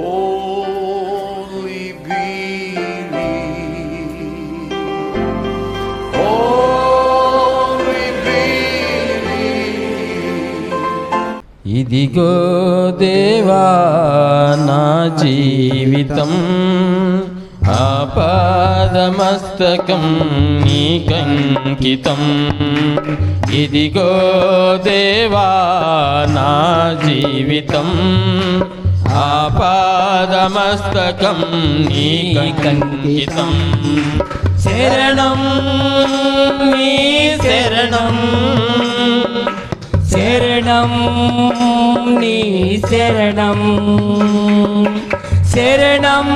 Only believe. Only believe. ఇదిగో దేవా నా జీవితం ఆపాదమస్తకం నీకంకితం ఇదిగో దేవా నా జీవితం ఆపాదమస్తకం నీకంకితం శరణం నీ శరణం శరణం నీ శరణం శరణం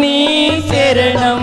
నీ శరణం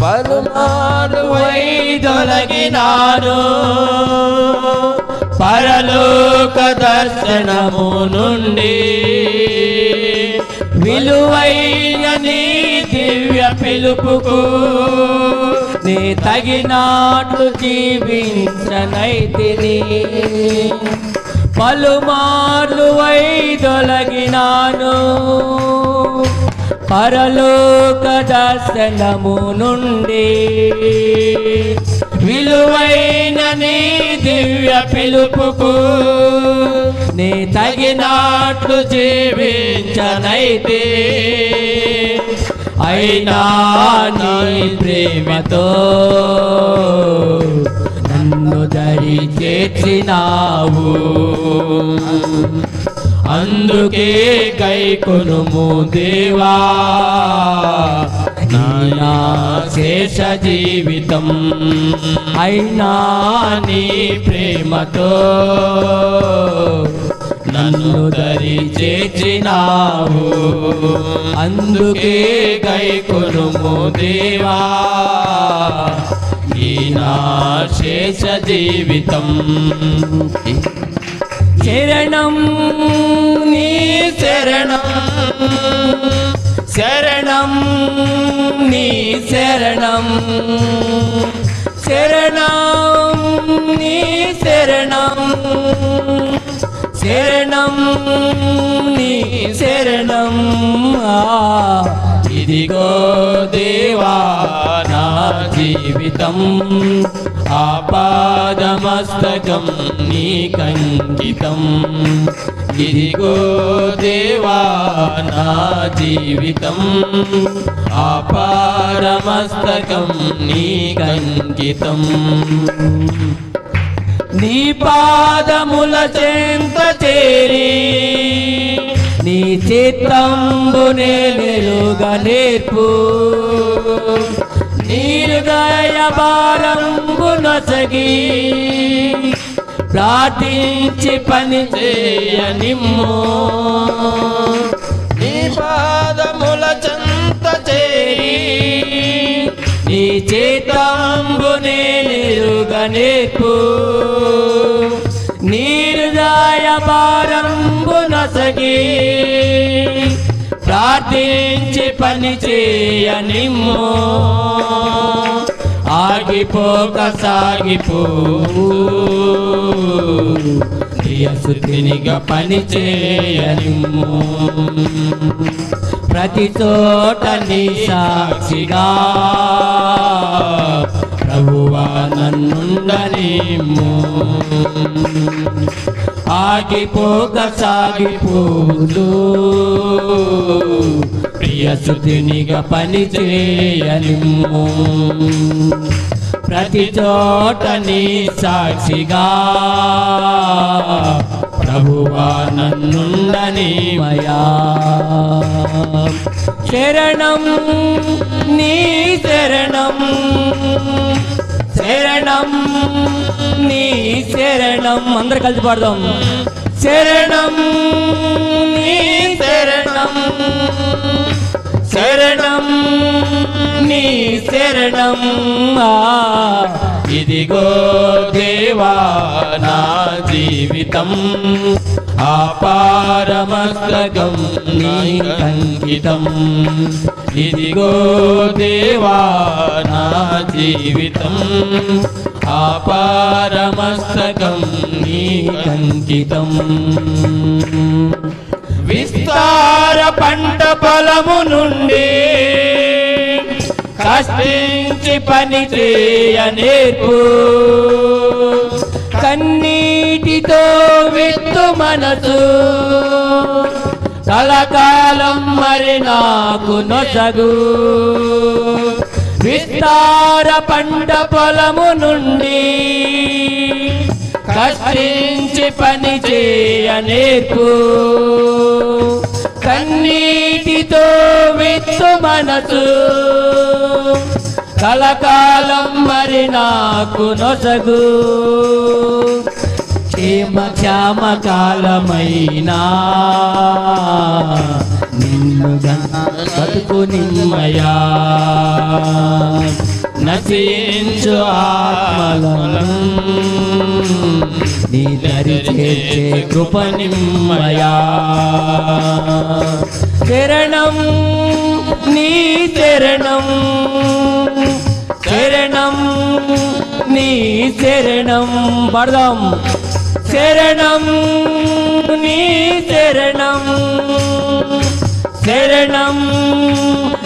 పలుమారు వైదొలగినాను పరలోక దర్శనము నుండి విలువైన నీ దివ్య పిలుపుకు నీ తగినాట్లు జీవించనైతిని. పలుమార్లు వైదొలగినాను. పరలోక దర్శనము నుండి విలువైన నీ దివ్య పిలుపుకు నీ తగినట్లు జీవించనైతే అయినా నీ ప్రేమతో నన్ను దరి చేర్చినావు అందుకే కైకొనుము దేవా. నా శేష జీవితం. అయినా నీ ప్రేమతో నన్ను దరి చేర్చినావు. అందుకే కైకొనుము దేవా. ఈ నా శేష జీవితం. శరణం నీ శరణం శరణం నీ శరణం శరణం నీ శరణం శరణం నీ శరణం ఆ. ఇదిగో దేవా నా జీవితం ఆపాదమస్తకం నీకంకితం ఇదిగో దేవా నా జీవితం ఆపారమస్తకం నీకంకితం నీ పాదముల చెంత చేరీ నీ చిత్తంబునే నెలుగా నేర్పు. నీరుదయ భారంబు నొసగి ప్రార్థించి పని చేయనిమ్ము నీ పాదముల చంత చేరి నీ చేతంబునే నిరుగా నేర్పు. నీరుదాయ భారంబు నసగి ప్రార్థించి పని చేయనిమ్ము. ఆగిపోక సాగిపో. ప్రియసుతినిగా పని చేయనిమ్ము. ప్రతి చోట నీ సాక్షిగా ప్రభువా నన్నుండనిమ్ము. ఆగిపోక సాగిపోదు. ప్రియసుతినిగా పని చేయనిమ్ము. ప్రతి చోట నీ సాక్షిగా. ప్రభువా నన్నుండని మయా. శరణం నీ శరణం. శరణం నీ శరణం. అందరు కలిసి పాడదాం. శరణం నీ శరణం. శరణం నీ శరణం ఇదిగో దేవా నా జీవితం. ఆపారమస్తకం నీకంకితం ఇదిగో దేవా నా జీవితం. ఆపారమస్తకం నీకంకితం విస్తార పంట పొలము నుండి కష్టించి పని చేయ కన్నీటితో విత్తు మనసు కలకాలం మరి నాకు నొసగు. విస్తార పంట పొలము నుండి కష్టించి పని చేయ నేర్పు. కన్నీటితో విత్తు మనసు. కలకాలం మరి నాకు నొసగు. క్షేమ క్షామ కాలమైనా. నిన్ను బతుకు నిమ్మయా? నశించు ఆత్మలం నీ దరి చేర్చే కృప నిమ్మయా? శరణం నీ శరణం. శరణం నీ శరణం. పడదాం. శరణం నీ శరణం. शरणम्।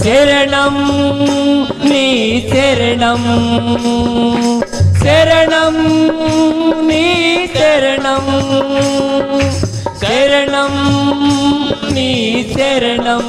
శరణం నీ శరణం శరణం నీ శరణం శరణం నీ శరణం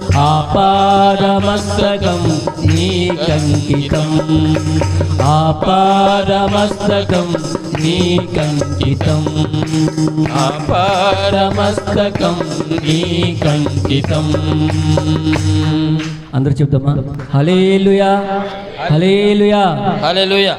ఆపాదమస్తకం నీకంకితం ఆపాదమస్తకం నీకంకితం ఆపాదమస్తకం నీకంకితం అందరు చెప్తామా హలేలుయా హలేలుయా హల్లెలూయా